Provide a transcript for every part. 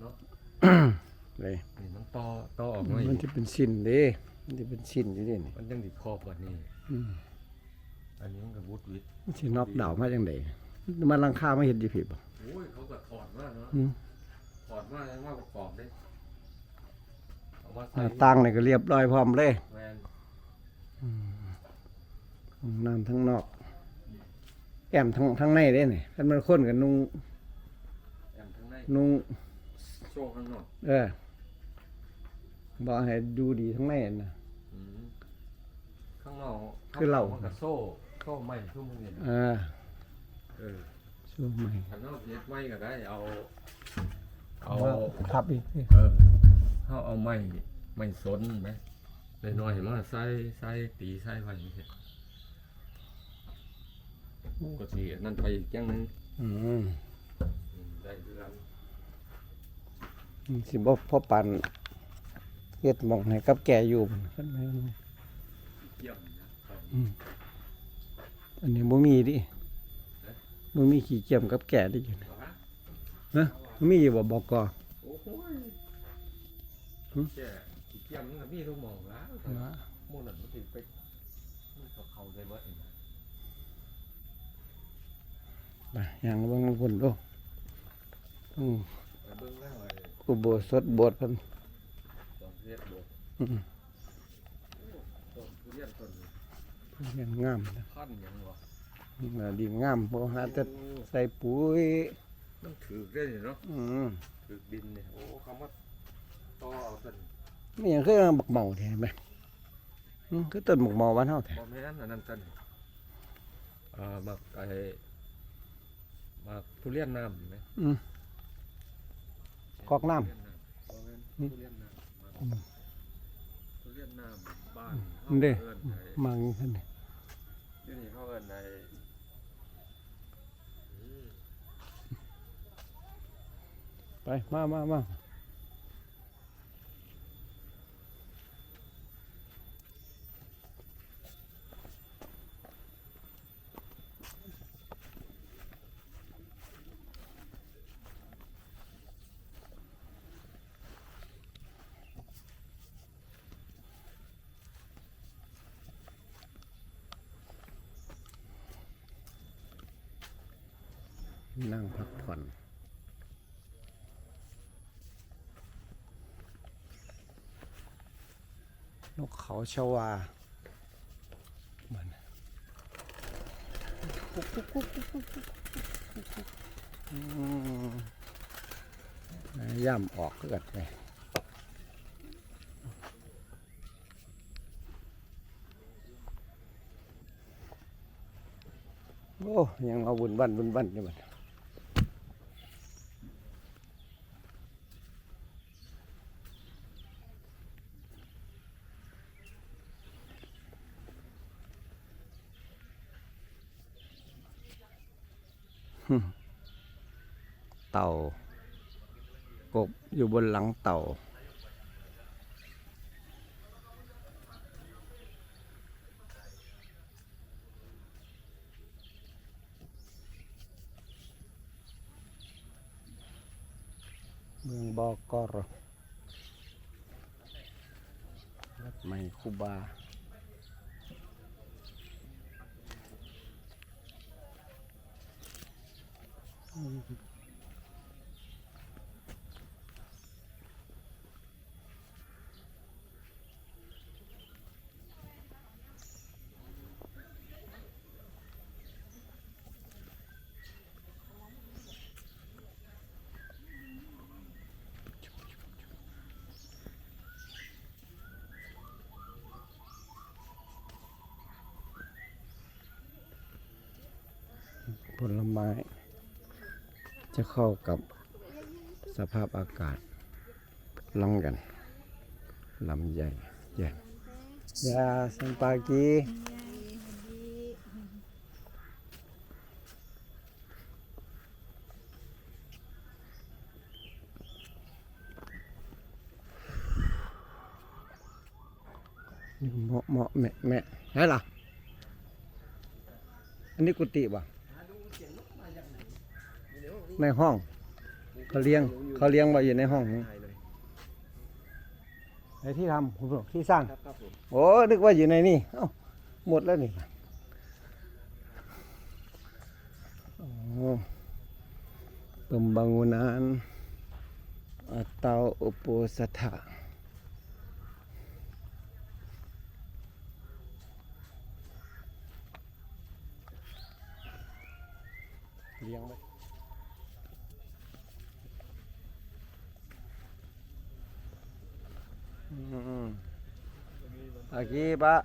เนาะเลยนี่มันต่อต่อออกมามันอีกจะเป็นสิ้นเด้มันจะเป็นสิ้นอยู่เด้นี่มันยังดิครอบกว่านี้ อืมอันนี้มันก็วุดวิดมันสินอกดาวมาจังไดมันลังคามาเฮ็ดอยู่พี่บ่โอ้ยเขาก็ถอดมาเนาะอืมถอดมาแล้วมาประกอบได้เอามาหใส่น้าต่างนี่ก็เรียบร้อยพร้อมเลยแวนห้องน้ำทั้งนอก แอมทั้งทั้งในเด้นี่คันมันคนกับนุ่งแอมข้างในนุ่ง โชว์ข้างนอกเออบ่ให้ดูดีทั้งในน่ะอืมข้างนอกคือเหล้ามันก็โซ่โซ่ไม้ทุ่มเงินเออเออช่วงใหม่ข้างนอกเย็ดไม้ก็ได้เอาเอาทับอีกเออเขาเอาไม้ไม้สนไหมน้อยๆมาใส่ใส่ตีใส่ไว้อย่างเงี้ยก็สีนั่นไปอีกอย่างหนึงอืม อืมได้เดือน สิบ่พอปันเฮ็ดหมองให้กับแก่อยู่พุ่นคันแม่นเกี่ยมนะครับอันนี้บ่มีดิบ่มีขี้เกียจกับแก่ดิอยู่นี่เอาฮะฮะมีอยู่บ่บอกกอโอ้โหยหึแก่ขี้เกี่ยมมันก็มีทุกหมองแล้วว่าหมู่นั่นมันสิไปมันก็เข้าได้เบิดนี่นะไปย่างเบิ่งพุ่นโดูอืมแต่เบิ่งแล้วไอ้ อุโบสถโบสถ์เพิ่นตอนเรียนบทอืมต้นทุเรียนต้นนี้เรียนงามนะพันหยังวะน่าดีงามบ่หาแต่ใส่ปุ๋ยมันถือได้นี่เนาะอืมถือดินเนี่ยโอ้คำว่าต่อเอาต้นมีหยังคือบักเมาแท้ไหมอืมคือต้นบักเมาบ้านเฮาแท้บ่แม่นอันนั้นต้นเอ่อมักไอ้มักทุเรียนน้ำไหมอืม กอกน้ำทุเรียบ่แม่นทุเรียนน้ำมักอืมทุเรียนน้ำบ้านอืมเด้เอิ้นไอ้มาอย่างนี้ซั่นนี่เดี๋ยวนี้เขาเอิ้นไอ้อืมไป มามามา นั่งพักผ่อน นกเขาชวามันอืมย่ำออกก็กัดไปโอ้ยังเอาบุญบันบุญบันอยู่มันเต่ากบ อยู่บนหลังเต่า เมืองบอกอรวัดใหม่คูบาผ ลไม้ จะเข้ากับสภาพอากาศลองกันลำใหญ่ใหญ่ยาสัมปากีเหมาะเหมาะแม่แม่ไหนล่ะอันนี้กุฏิบ่ะ ในห้องนี่ก็เขาเลี้ยงเขาเลี้ยงไว้อยู่ในห้องนี้ถ่ายเลยไอ้ที่ทำคุณผู้ชมที่สร้าง ครับครับผมโอ้นึกว่าอยู่ในนี่เอ้าหมดแล้วนี่โอ้ pembangunan atau uposatha เลี้ยงไว้อืม Aquí va.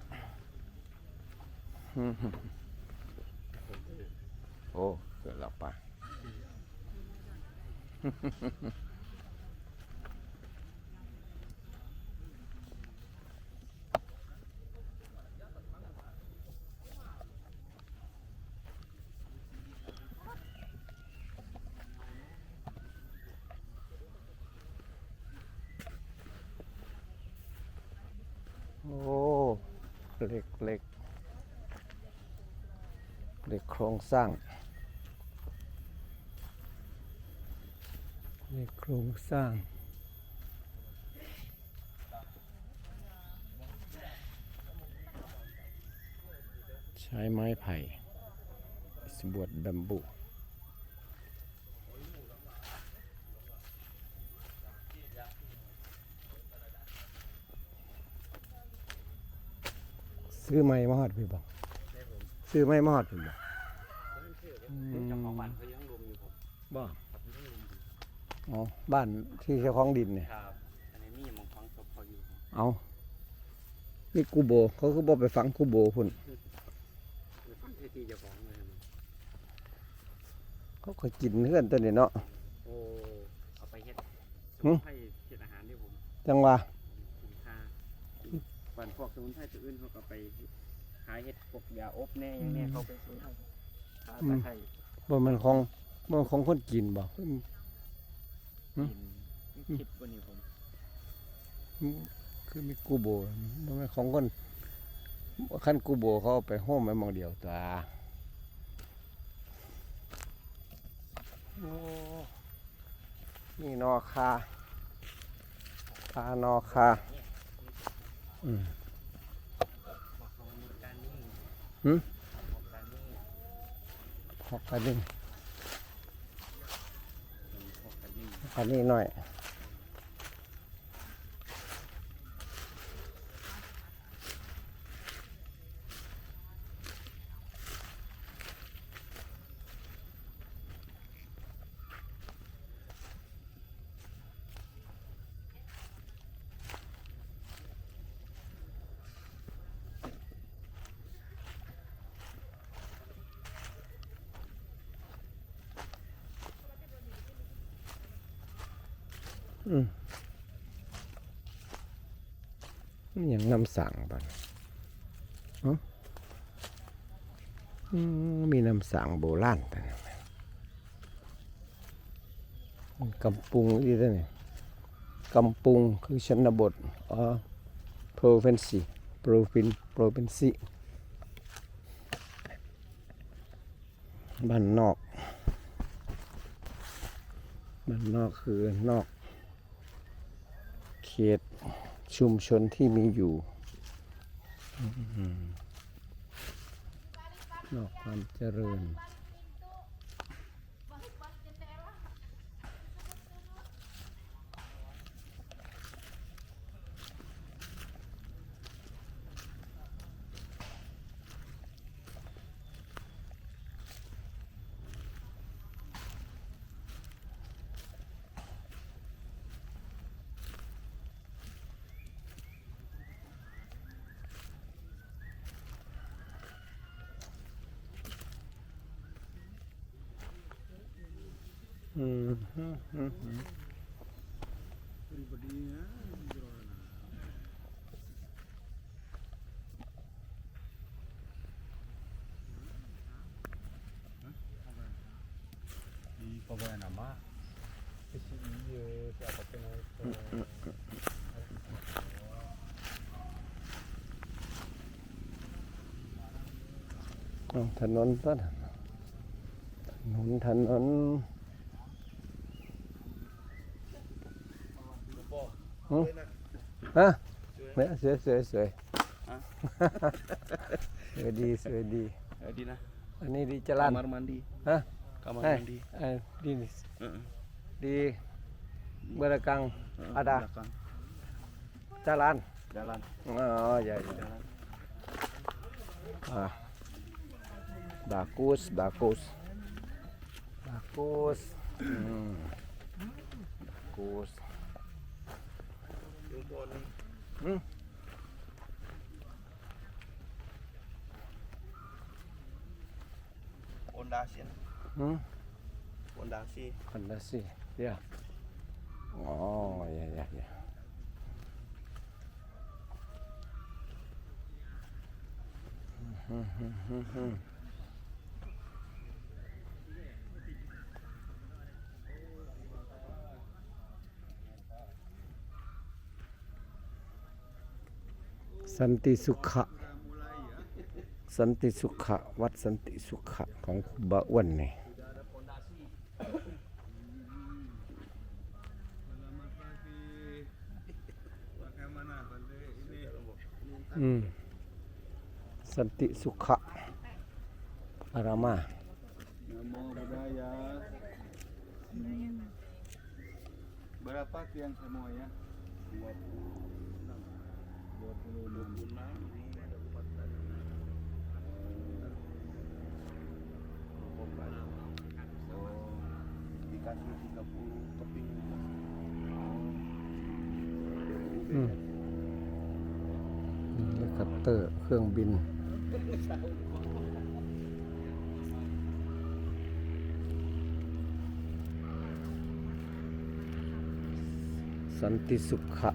Oh, gelap Pak. Oh, เหล็กเหล็ก เหล็กโครงสร้างเหล็กโครงสร้างใช้ไม้ไผ่สบวดแบมบูซื้อไม้มาหอดพี่บอก ซื้อไม้มาหอดพี่บอกเจ้าของบ้านเขายังรวมอยู่ผมบ่ครับยังรวมอยู่อ๋อบ้านที่เจ้าของดินเนี่ยครับอันนี้มีหมองฟังศพเขาอยู่เอานี่กูโบ เขาก็บอกไปฟังกูโบพุ่นคือฟังเททีเจ้าของเลยครับเขาก็กินเพื่อนตัวนี้เนาะโอ้เอาไปเฮ็ดหึให้เฮ็ดอาหารด้วยผมจังว่าคุณค่าบ้านพวกสมุนไพรตัวอื่นเขาก็ไป ขายเฮ็ดพวกยาอบแน่อย่างเนี้ยเขาไปซื้อให้ขาตะไคร้บ่มันของบ่มันของคนกินบ่กินคิดวันนี้ผมคือมีกูโบบ่แมันของคนขั้นกูโบเขาเอาไปโฮมไว้หมองเดียวตัวโอ้นี่นอคาคานอคาอืม บอกเขามีการนี่ หอกกรนี่หอกกันนี่บอกการนี่หอกกันนี่หน่อย อืม นี่ยังนำสั่งบันเอ้าอืมมีนำสั่งโบราณแต่กำปุงอีกแล้วนี่กำปุงคือชนบทอ๋อ province provin province บ้านนอกบ้านนอกคือนอก เขต ชุมชนที่มีอยู่อืมนอกความเจริญ di pagawai nama kasi iya siapa kenal ke อ้าวถนนต้นถนนถนน ฮะเนี่ยสวยสวยสวยสวยดีสวยดี Eh, Dina. อันนี้ดีจรัน Kamar mandi. Hah? Kamar Eh, mandi. eh, di Heeh. di belakang Heeh, ada belakang. jalan. Jalan. Oh ya ya. Jalan. Ah. Bagus, bagus. Bagus. Hmm. Bagus. Yung pohon ni. Hmm. Pondasi. Hmm. Pondasi. Fondasi. Ya. Oh, ya ya ya. สันติสุขะ สันติสุขะ วัดสันติสุขะ ของคุณบาอ้วนนี่สันติสุขะ อารามะโมบุดายะ berapa tiang semuanya 20 Dikasih 30 keping. อืมเฮลิคอปเตอร์ เครื่องบิน สันติสุขะ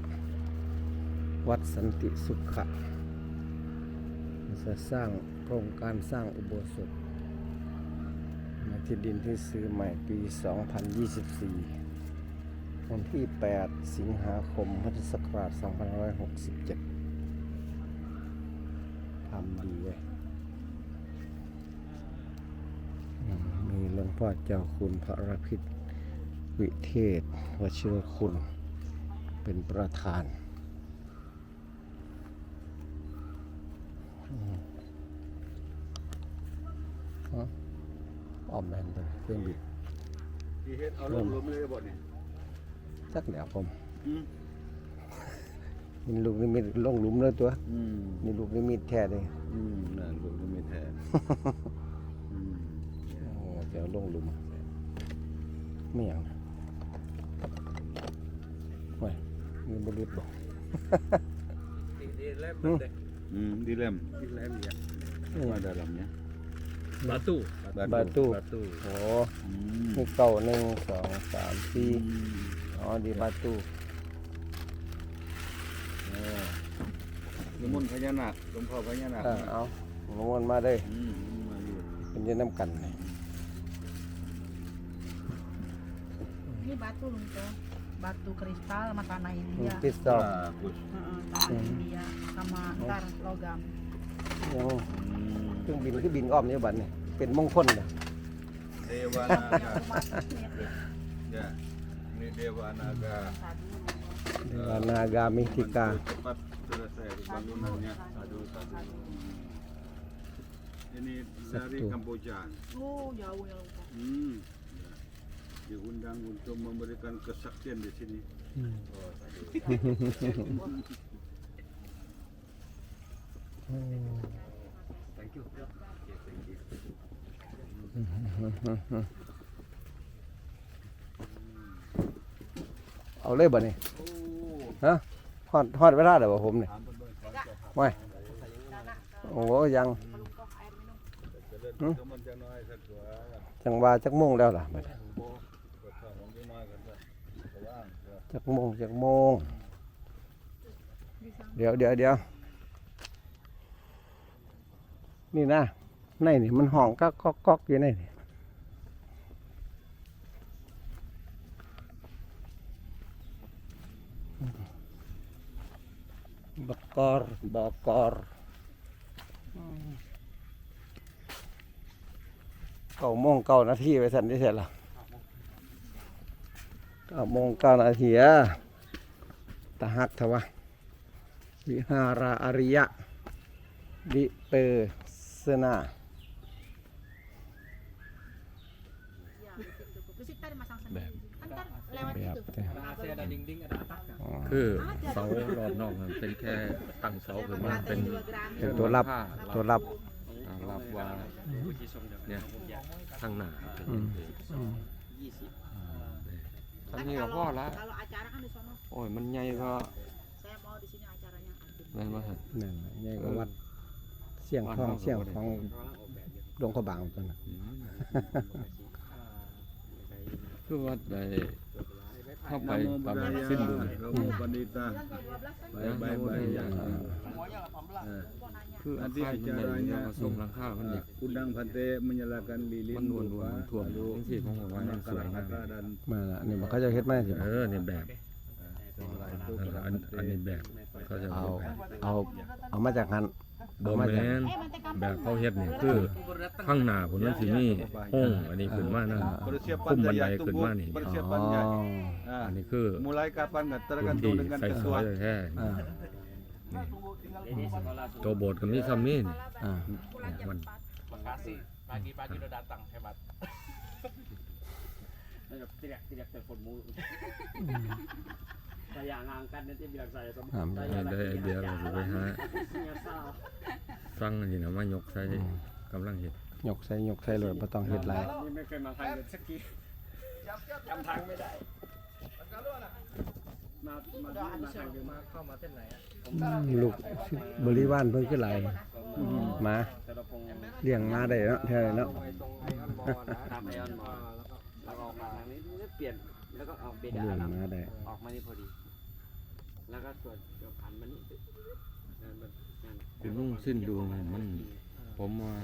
วัดสันติสุขะจะสร้างโครงการสร้างอุโบสถในที่ดินที่ซื้อใหม่ปี 2024 วันที่ 8 สิงหาคมพุทธศักราช2567 ทำดีเลยมมีหลวงพ่อเจ้าคุณพระรพิษวิเทศวชิรคุณ เป็นประธาน อืมอ๋ออ้อมแมนเลยเครื่องบินที่เฮ็ดเอาลงรวมเลยบ่เนี่ยสักแล้วผมอืมมีลูกนิมิตลงหลุมเลยตัวอืมมีลูกนิมิตแท้เลยอืมนั่นลูกนิมิตแท้อืมโอ้เดี๋ยวลงหลุมไม่อย่างนะโอ้ยมีบรุษบอกอืม di lem Di lem ya. apa dalamnya batu Batu. batu โอ้ hmm. มีเก่าหนึ่งสองสามสี่ Hmm. อ๋อดีบาตู Oh. Lemun พญานาคหลวงพ่อพญานาคเออเอาลงมันมาเลยอืมมาอยู่เป็นอยืนน้ำกันเลย Ini batu loh itu. Batu kristal sama tanah India. คริสตัล bagus Heeh, tanah India sama ntar logam. ยัง Hmm. เครื่องบินคือบินอ้อมเนี่ยบัดนี่เป็นมงคลเลย Dewa Yang Naga rumah sakit. ya ini Dewa Naga เดวานากามิธิกา Bantu cepat selesai bangunannya aduh satu ini dari Satu. Kamboja Oh, jauh ya lupa. hmm. Ya. diundang untuk memberikan kesaktian di sini อืม Thank you. Okay, thank you. เอาเลยบ่นี่ฮะฮอดฮอดเวลาเดี๋ยวบ่ผมนี่ไม่โอ้ยัง Hmm? teman jangan air satu ah. จังว่าจักโมงแล้วล่ะ จากโมงจักโมง เดี๋ยวเดี๋ยวเดี๋ยวนี่นะในนี่มันห้องก็ก๊อกก๊อกอยู่ในนี่บักกอร์บักกอร์เก้าโมงเก้านาทีไปสันได้เสร็จและ เก้าโมงเก้านาทีอะตะหักทวะวิหาราอริยะวิเปอร์สนา Terus kita ada masang Beb. sendiri. Kan ntar lewat แบบ itu. แต่ Masih ada dinding ada atap kan? อ๋อคือเสารอบนอกมันเป็นแค่ตั้งเสาขึ้นมาเป็นเป็นตัวรับผ้าตัวรับอ่ารับว่า Uji som เนี่ย ya. ข้างหน้าเป็นอืมอืม ทำนี้ก็พอละ Kalau acara kan di sono. โอ้ยมันใหญ่ก็ Saya mau di sini acaranya adem. แม่นว่าหั่นนั่นแหละใหญ่กว่าวัดเสี่ยงทองเสี่ยงทองหลวงพระบางตัวน่ะอืมคือวัดใด เข้าไปประมาณสิ้นเดือน Romo Pandita. Ya, Baik, mau baik, dia. baik. Ah. Eh, คืออาคารมันใหญ่เนี่ยมาส่งหลังคามันเนี่ย Undang Bante menyalakan lilin มันนวลนวล dupa, มันท่วม lalu ทั้งที่ของผมว่ามันสวยมาก Maka dan มาละนี่มันเขาจะเฮ็ดมสิเออเนี่ยแบบเอออันอันนี้แบบเขาจะเอาเอาเอามาจากหัน บแมนแบบเขาเฮ็ดเนี่ยคือข้างหน้าผมมันสิมีห้องอันนี้ขึ้นมานะ persiapan Kum bandai daya ikut tubuh, mana ni? อ๋อ persiapannya. Nah, อันนี้คือ mulai kapan nggak พื้น tergantung ที่ dengan ใส่สอย kesuatan. แท้อ่า Ini sekolah ๆตัวโบสถ์ก็มีซ้ำนี่นี่อ่ามัน Makasih. Pagi-pagi udah datang hebat. tidak tidak telepon mulu. Saya ngangkat nanti bilang saya sama อ่าได้ได้ไอเดียเราสิไปหา nyesal สั่งอันนี้นะมายกใส่กำลังเฮ็ดยกใส่ยกใส่เลยบ่ต้องเฮ็ดหลายนี่ไม่เคยมาทางเดินสักทีจำทางไม่ได้มามามาทางเดินมาเข้ามาเส้นไหนอะอืมลูกบริวารเพิ่นคือหลายหมาแต่เราคงเลี้ยงมาได้เนาะแท้เนาะตามไอออนมาแล้วก็ออกมาทางนี้นี่เปลี่ยนแล้วก็เอาเบดาเลี้ยงดมาได้ ออกมานี่พอดี แล้วก็ส่วนเดี๋ยวผ่านมานี่งานแบบงานคุณลุงสิ้นดวงนี่มัน ผมว่า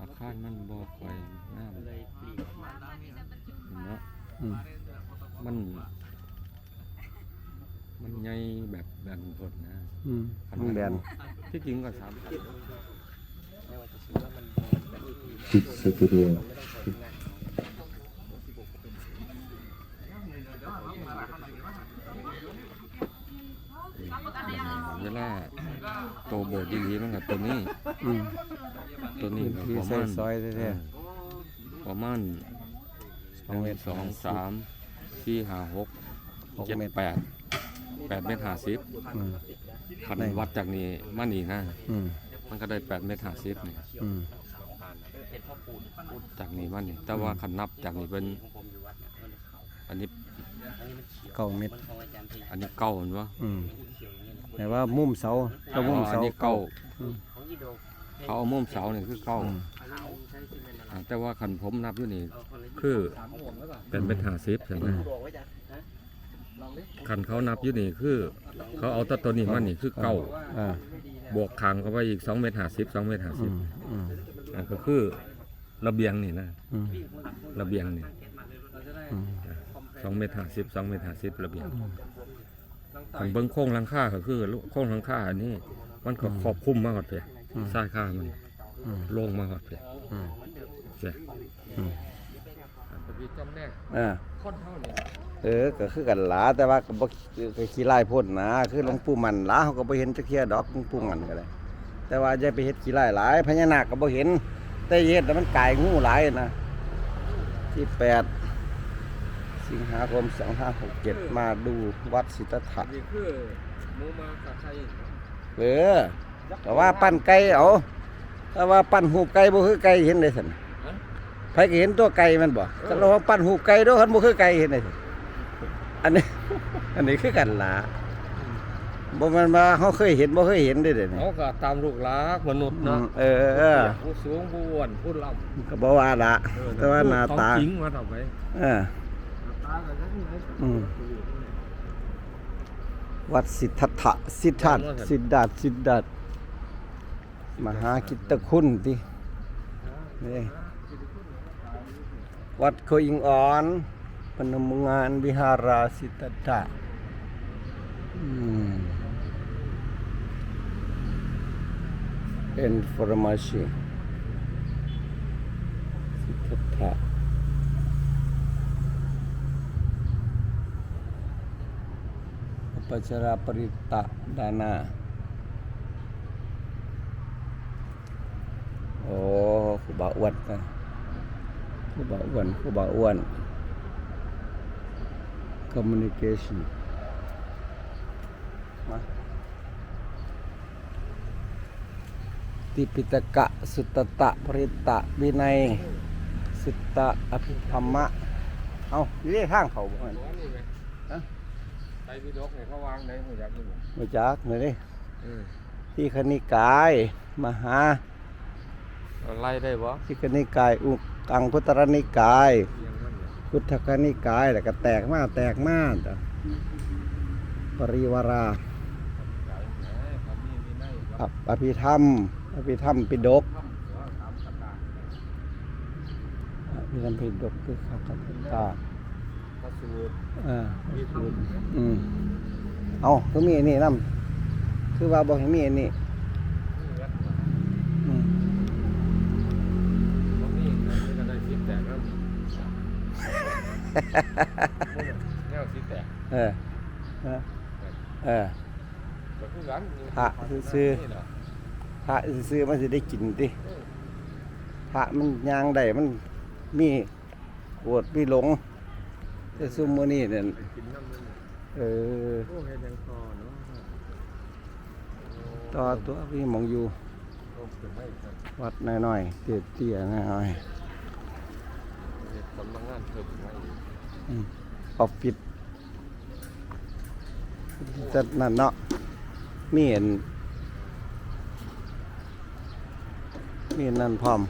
อาคารมันบ่ค่อยงามเลยปลีกออกมาเนาะอืมมัน มันใหญ่แบบแบนพดนะอืมมึงแบนที่จริงก็สามไม่ว่าจะซื้อว่ามันเป็นอีพี เว ลาโตโบดดีๆมันกับตัวนี้อืมตัวนี้ก็ที่ประใส่มาณซอยแท้เออประมาณสองเมตรสองสามสี่ห้าหกหกเจ็ดเมตรแปดแปดเมตรห้าสิบอืมคันได้ วัดจากนี้มานี่นะ อืมมันก็ได้แปดเมตรห้าสิบนี่อืมเป็นพ่อปูนปูนจากนี้มานี่ แต่ว่าคันนับจากนี้เป็นของผมอยู่วัดเนี่ยมันขาวอันนี้อันนี้มันเขียวเก้าเมตรมันของอาจารย์ทีอันนี้เก้าเห็นปะอืม แต่ว่ามุมเสาก็มุมอัเสานนี้เก้าของยี่โดเขาเอามุมเสานี่คือเก้าอืมขาวใช้ซีเมนต์อะไรอ่าแต่ว่าคันผมนับอยู่นี่เอาคนละยี่คือสามห่วงหรือเปล่าเป็นเมตรห้าสิบใช่ไหมบอกไว้จ้ะฮะลองดิคันเขานับอยู่นี่คือ เขาเอาแตัวตัวนี้มานี่คือเก้าอ่าบวกคางเข้าไปอีกสองเมตรห้าสิบสองเมตรห้าอืสิบมอืมอ่าก็คือระเบียงนี่นะอืมระเบียงนี่เราจะได้อืมสองเมตรห้าสิบสองเมตรห้าสิบระเบียง คันเบิ้งโค้งหลังคาก็คือโค้งหลังคาอันนี้ มันก็ครอบคลุมมากกว่าเพียสายค่ามันอืมโล่งมากกว่าเพียอืมเสียอืมพี่จำแนกอ่าคนเท่านี้เออก็คือกันหลาแต่ว่าก็บ่ก็ขี้ลายพ่นนะ คือหลวงปู่มันหลาเขาก็บ่เห็นจักเที่ยดอกหลวงปู่มันก็ได้แต่ว่าอย่าไปเฮ็ดขี้ลายหลายพญานาคก็บ่เห็น แต่เฮ็ดแล้วมันกายงูหลายนะที่8 สิงหาคม 2567 มาดูวัดสิทธัตถะนี่คือหมูมากับไข่เออแต่ว่าปั้นไก่เอาแต่ว่าปั้นหูปไก่บ่คือไก่เห็นได้ซั่นไผก็เห็นตัวไก่มันบ่แต่เราปั้นหูปไก่เด้วยคันบ่คือไก่เห็นได้ซั่นอันนี้ อันนี้คือกันหลาบ่แมันมาเฮาเคยเห็นบ่เคยเห็นเด้อเด้นี่เขาก็ตามลูกหลานมนุษย์อืเนาะมเออเออผู้สูงผู้อ้วนผู้ล่ำก็บ่ว่าละแต่ว่าหน้าตาของจริงมาต่อไปเอออืม วัดสิทธัตถะสิทธัตสิทธาตสิทธาตมหากิตตคุณตินี่วัดโคอิงอ่อนพนมงานวิหาราสิทธัตถะอืม informasi สิทธัตถะ ปัชราปริตะดานาโอ้ครูบาอ้วนนะครูบาอ้วนครูบาอ้วน communication มาติปิตกะ สุตตตะปริตะวินัย สุตตะอภิธรรมะ เอาอยู่ที่ทางเขาบ่แม่นฮะ ไตพิดกเนี่ยเขาวางไหนหัวยักษ์นี่มาจากไหนดิเออที่คณิกายมหาเอาไล่ได้บ่ที่คณิกายอุกังพุทธรนิกาย เอียงมันเนี่ยพุทธคณิกายแล้วก็แตกมาแตกมาจ้ะปริวาราสายแหมเขามีมีในอภอภิธรรม อภิธรรมปิฎกถ้ำเสือตามตำนานอภิธรรมปิฎกคือข้าพเจ้า พระสูตรอ่ามีธรรมอืมเอาคือมีอันนี่นำคือว่าบอกให้มีอันนี้มีวัดอืมบ่มีไหนก็ได้สิบแตกแล้วแนวสิบแตกเออเออเออก็คือกันพระซื่อนี่แหละพระซื้อๆมันสิได้กินติพระมันยางได้มันมีปวดมีหลง แต่ซุมมื้อนี้เนี่ยกินน้ำมันเออโอ้เฮ็ดยังพอเนาะต่อตัวพี่มองอยู่ โอ้เก็บไว้ครับวัดน้อยๆเตี้ยๆน้อยเฮ็ดสำนักงานเพิ่มไว้อีกๆอืมออฟฟิศจัดนั่นเนาะมีเห็นมีนั่นพร้อม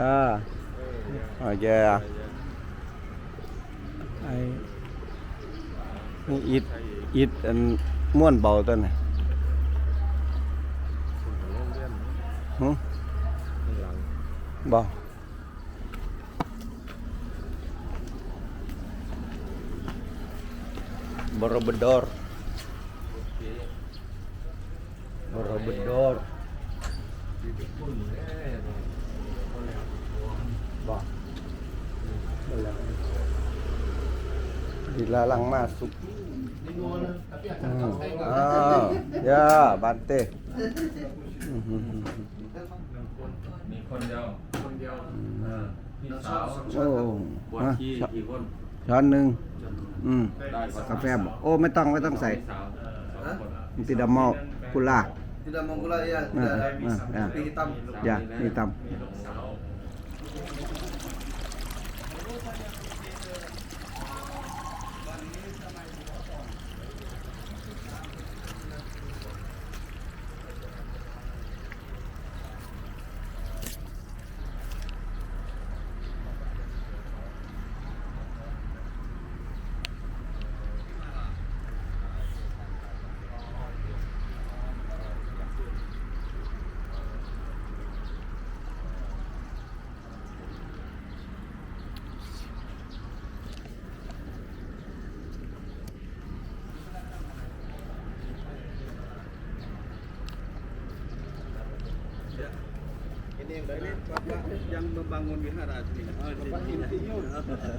อ่าเออเนี่ยอเคไปอะ ไอ้นี่อิดอิดอันม้วนเบาตัวน่ะถึงโรงเรียนหึข้างหลังบ่บรบดอร์โอเคบรบดอร์ดีทุกคนแน่เลยคนแล้วบ่ดีลา ลังมาสุกอืมอ้าวย่าบันเต้อืมอืมอืมมีคนเดียวคนเดียวอืมอ่าพี่สาวโอ้บวชฮะชีกี่คนช้อนหนึ่งอืมได้กาแฟบอกโอ้ไม่ต้องไม่ต้องใส่พี่สาวสองคนมันติดดำมอกุลา Tidak menggula ya, Ah, tidak ada ah, ah. kopi hitam. Ini yang dari bapak yang membangun wihara sini. Bapak Insinyur,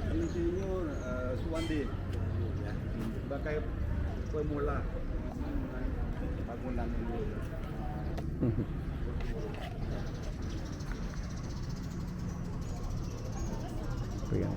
Insinyur eh, Suwandi. Sebagai pemula bangunan ini. ำเปลี่ยน